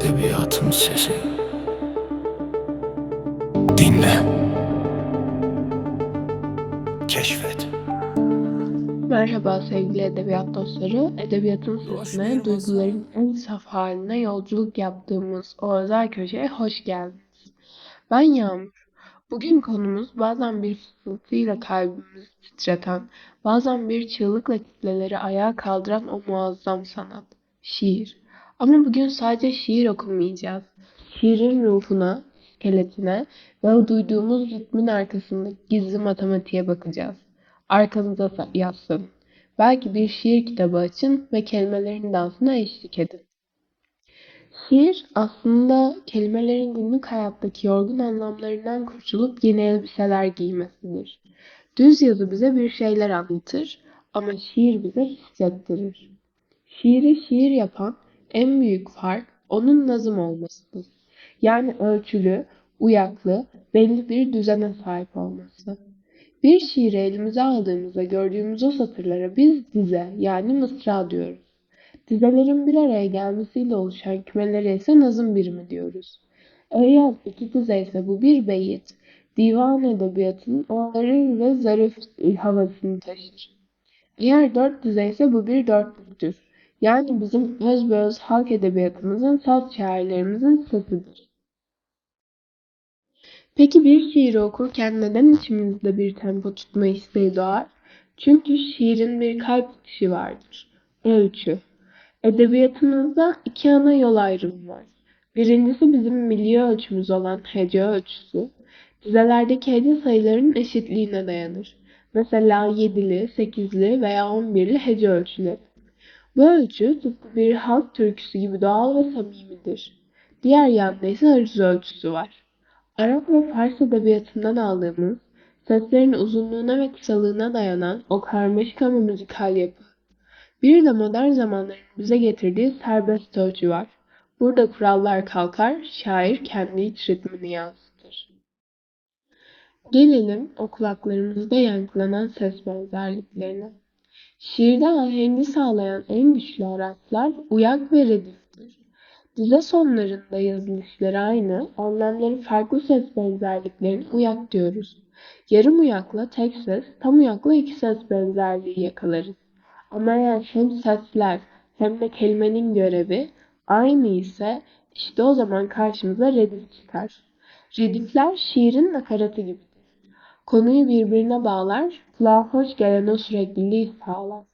Edebiyatın sesi Dinle Keşfet Merhaba sevgili edebiyat dostları. Edebiyatın sesine, duyguların en saf haline yolculuk yaptığımız o özel köşeye hoş geldiniz. Ben Yağmur. Bugün konumuz bazen bir fısıltıyla kalbimizi titreten, bazen bir çığlıkla kitleleri ayağa kaldıran o muazzam sanat, şiir. Ama bugün sadece şiir okumayacağız. Şiirin ruhuna, iskeletine ve duyduğumuz ritmin arkasındaki gizli matematiğe bakacağız. Arkanıza yaslanın. Belki bir şiir kitabı açın ve kelimelerin dansına eşlik edin. Şiir aslında kelimelerin günlük hayattaki yorgun anlamlarından kurtulup yeni elbiseler giymesidir. Düz yazı bize bir şeyler anlatır ama şiir bize hissettirir. Şiiri şiir yapan en büyük fark onun nazım olmasıdır. Yani ölçülü, uyaklı, belli bir düzene sahip olması. Bir şiiri elimize aldığımızda gördüğümüz o satırlara biz dize yani mısra diyoruz. Dizelerin bir araya gelmesiyle oluşan kümelere ise nazım birimi diyoruz. Eğer iki dize ise bu bir beyit, divan edebiyatının o ağır ve zarif havasını taşır. Eğer dört dize ise bu bir dörtlüktür. Yani bizim özbeöz halk edebiyatımızın, saz şairlerimizin sesidir. Peki bir şiiri okurken neden içimizde bir tempo tutma isteği doğar? Çünkü şiirin bir kalp atışı vardır. Ölçü. Edebiyatımızda iki ana yol ayrımı var. Birincisi bizim milli ölçümüz olan hece ölçüsü. Dizelerdeki hece sayılarının eşitliğine dayanır. Mesela yedili, sekizli veya on birli hece ölçüleri. Bu tıpkı bir halk türküsü gibi doğal ve samimidir. Diğer yanda ise aruz ölçüsü var. Arap ve Fars edebiyatından aldığımız, seslerin uzunluğuna ve kısalığına dayanan o karmaşık ama müzikal yapı. Bir de modern zamanların bize getirdiği serbest ölçü var. Burada kurallar kalkar, şair kendi iç ritmini yansıtır. Gelelim o kulaklarımızda yankılanan ses benzerliklerine. Şiirde ahengi sağlayan en güçlü araçlar uyak ve rediftir. Dize sonlarında yazılışları aynı, anlamları farklı ses benzerliklerine uyak diyoruz. Yarım uyakla tek ses, tam uyakla iki ses benzerliği yakalarız. Ama eğer hem sesler hem de kelimenin görevi aynı ise işte o zaman karşımıza redif çıkar. Redifler şiirin nakaratı gibidir. Konuyu birbirine bağlar, kulağa hoş gelen o sürekliliği sağlar.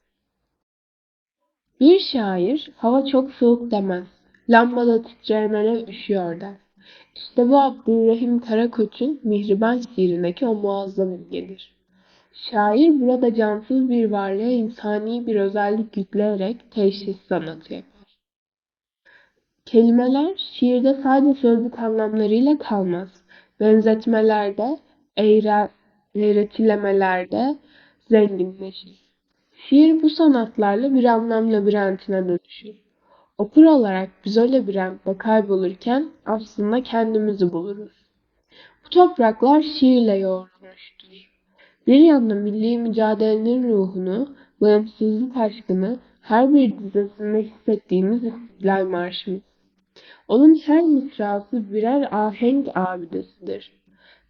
Bir şair hava çok soğuk demez. Lambada titreyen alev üşüyor der. İşte bu Abdülrahim Karakoç'un Mihriban şiirindeki o muazzam imgedir. Şair burada cansız bir varlığa insani bir özellik yükleyerek teşhis sanatı yapar. Kelimeler şiirde sadece sözlük anlamlarıyla kalmaz. Benzetmelerde, eğre, eğretilemelerde zenginleşir. Şiir bu sanatlarla bir anlam labirentine dönüşür. Okur olarak biz o labirentte kaybolurken aslında kendimizi buluruz. Bu topraklar şiirle yoğrulmuştur. Bir yanda milli mücadelenin ruhunu, bağımsızlık aşkını her bir dizesinde hissettiğimiz İstiklal Marşımız. Onun her mısrası birer ahenk abidesidir.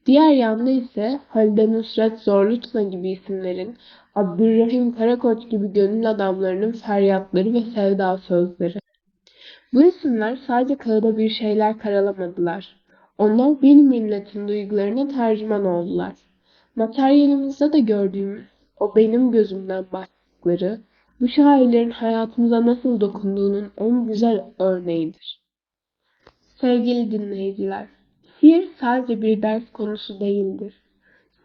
Diğer yanda ise Halide Nusret Zorlutna gibi isimlerin, Abdülrahim Karakoç gibi gönül adamlarının feryatları ve sevda sözleri. Bu isimler sadece kağıda bir şeyler karalamadılar. Onlar bir milletin duygularına tercüman oldular. Materyalimizde de gördüğümüz o benim gözümden baktıkları, bu şairlerin hayatımıza nasıl dokunduğunun en güzel örneğidir. Sevgili dinleyiciler, şiir sadece bir ders konusu değildir.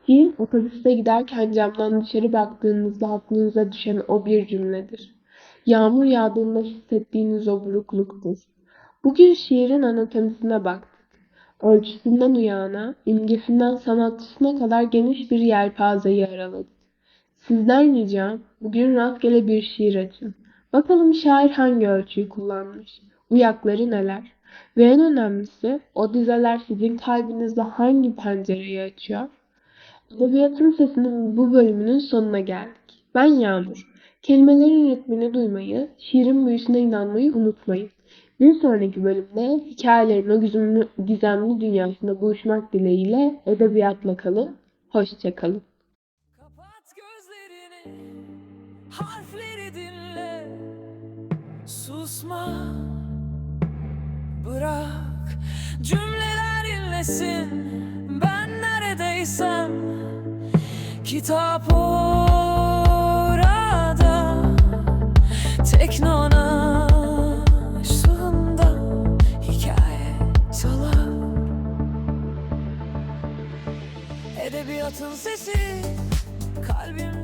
Şiir otobüste giderken camdan dışarı baktığınızda aklınıza düşen o bir cümledir. Yağmur yağdığında hissettiğiniz o burukluktur. Bugün şiirin anatomisine baktık. Ölçüsünden uyağına, imgesinden sanatçısına kadar geniş bir yelpazeyi araladık. Sizden ricam bugün rastgele bir şiir açın. Bakalım şair hangi ölçüyü kullanmış, uyakları neler? Ve en önemlisi o dizeler sizin kalbinizde hangi pencereyi açıyor? Edebiyatın sesinin bu bölümünün sonuna geldik. Ben Yağmur. Kelimelerin ritmini duymayı, şiirin büyüsüne inanmayı unutmayın. Bir sonraki bölümde hikayelerin o gizemli, gizemli dünyasında buluşmak dileğiyle edebiyatla kalın. Hoşça kalın. Kapat gözlerini, harfleri dinle. Susma, bırak cümleler inlesin. Ben neredeysem, kitap orada. Teknolojisinde hikaye çalar. Edebiyatın sesi kalbimde